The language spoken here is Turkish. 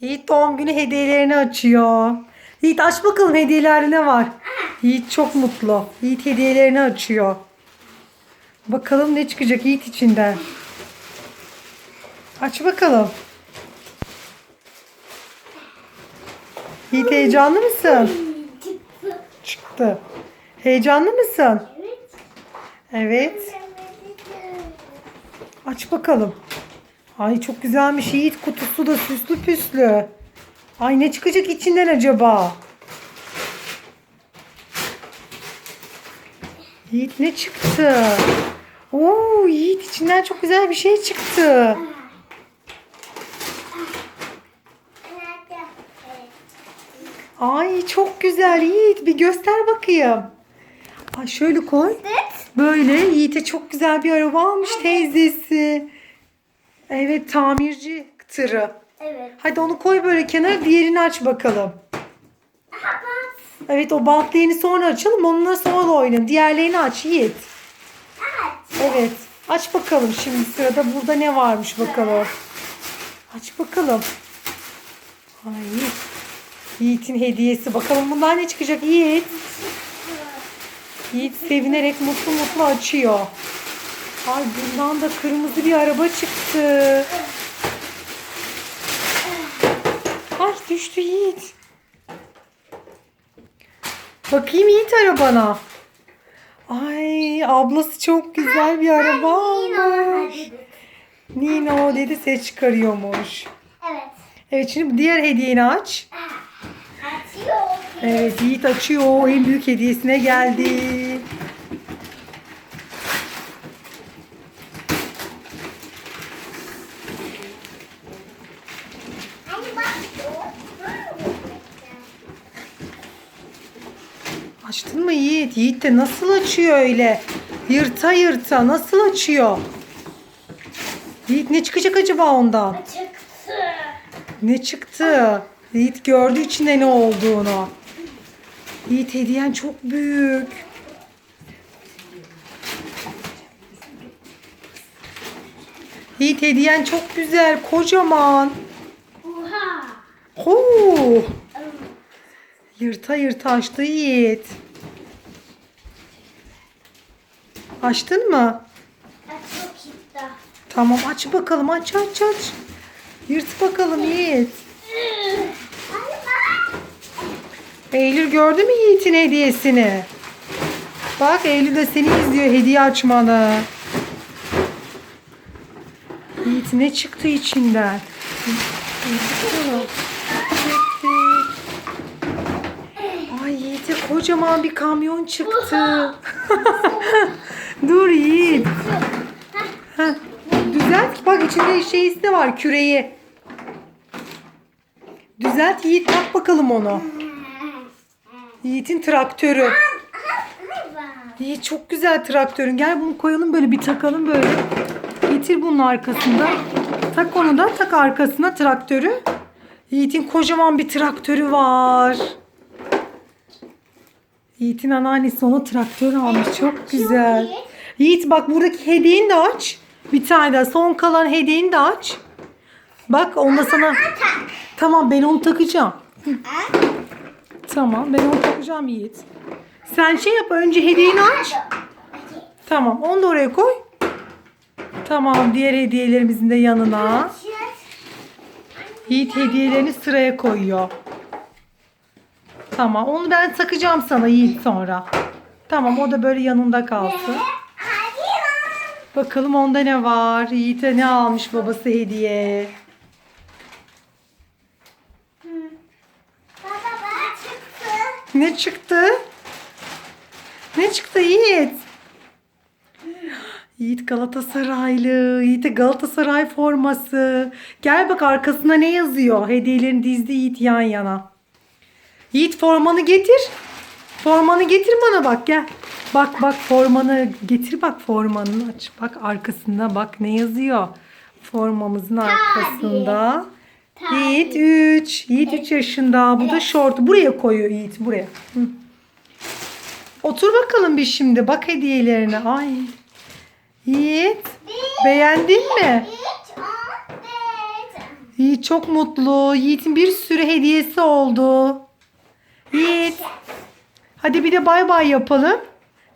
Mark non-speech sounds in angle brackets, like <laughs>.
Yiğit doğum günü hediyelerini açıyor. Yiğit aç bakalım hediyelerde ne var? Yiğit çok mutlu. Yiğit hediyelerini açıyor. Bakalım ne çıkacak Yiğit içinden. Aç bakalım. Yiğit heyecanlı mısın? Çıktı. Çıktı. Heyecanlı mısın? Evet. Evet. Aç bakalım. Ay çok güzelmiş. Yiğit kutusu da süslü püslü. Ay ne çıkacak içinden acaba? Yiğit ne çıktı? Oo Yiğit içinden çok güzel bir şey çıktı. Ay çok güzel Yiğit. Bir göster bakayım. Ay şöyle koy. Böyle Yiğit'e çok güzel bir araba almış teyzesi. Evet tamirci tırı. Evet. Hadi onu koy böyle kenara diğerini aç bakalım. Kapat. Evet o bantlığını sonra açalım onunla sonra oynayalım. Diğerlerini aç Yiğit. Aç. Evet aç bakalım şimdi sırada burada ne varmış bakalım. Aç bakalım. Ay Yiğit. Yiğit'in hediyesi. Bakalım bundan ne çıkacak Yiğit? Yiğit sevinerek mutlu mutlu açıyor. Ay bundan da kırmızı bir araba çıktı. Ay düştü Yiğit. Bakayım Yiğit arabana. Ay ablası çok güzel bir araba almış. Nino dedi ses çıkarıyormuş. Evet. Evet şimdi diğer hediyeni aç. Açıyor. Evet Yiğit açıyor. En büyük hediyesine geldi. Hadi bak. Açtın mı Yiğit? Yiğit de nasıl açıyor öyle? Yırta yırta nasıl açıyor? Yiğit ne çıkacak acaba ondan? Çıktı. Ne çıktı? Yiğit gördü içinde ne olduğunu. Yiğit hediyen çok büyük. Yiğit hediyen çok güzel, kocaman. Oha. Huu. Yırta yırta açtı Yiğit. Açtın mı? Açıyor çıktı. Tamam aç bakalım aç aç aç. Yırt bakalım Yiğit. Eylül gördü mü Yiğit'in hediyesini? Bak Eylül de seni izliyor hediye açmanı. Yiğit ne çıktı içinden? Ay Yiğit'e kocaman bir kamyon çıktı. <laughs> Dur Yiğit. Heh, Düzelt. Bak içinde şeysi de var küreği. Düzelt Yiğit tak bakalım onu. Yiğit'in traktörü. Bak. Yiğit çok güzel traktörün. Gel bunu koyalım böyle bir takalım böyle. Getir bunun arkasında. Tak onu da tak arkasına traktörü. Yiğit'in kocaman bir traktörü var. Yiğit'in anneannesi ona traktör almış. Çok güzel. Yiğit bak buradaki hediyeni de aç. Bir tane daha. Son kalan hediyeni de aç. Bak onda sana... Tamam ben onu takacağım. Tamam ben onu takacağım Yiğit. Sen şey yap önce hediyeni aç. Tamam onu da oraya koy. Tamam diğer hediyelerimizin de yanına. Yiğit hediyelerini sıraya koyuyor. Tamam onu ben takacağım sana Yiğit sonra. Tamam o da böyle yanında kalsın. Bakalım onda ne var? Yiğit'e ne almış babası hediye? Baba bak çıktı. Ne çıktı? Ne çıktı Yiğit? Yiğit Galatasaraylı. Yiğit'e Galatasaray forması. Gel bak arkasında ne yazıyor? Hediyelerini dizdi Yiğit yan yana. Yiğit formanı getir. Formanı getir bana bak gel. Bak bak formanı getir bak formanı aç. Bak arkasında bak ne yazıyor? Formamızın arkasında. Tabii. Yiğit 3. Yiğit 3 yaşında. Bu da şort. Buraya koyuyor Yiğit buraya. Hı. Otur bakalım bir şimdi. Bak hediyelerine. Ay. Yiğit. Beğendin mi? Yiğit çok mutlu. Yiğit'in bir sürü hediyesi oldu. Yiğit. Hadi bir de bay bay yapalım.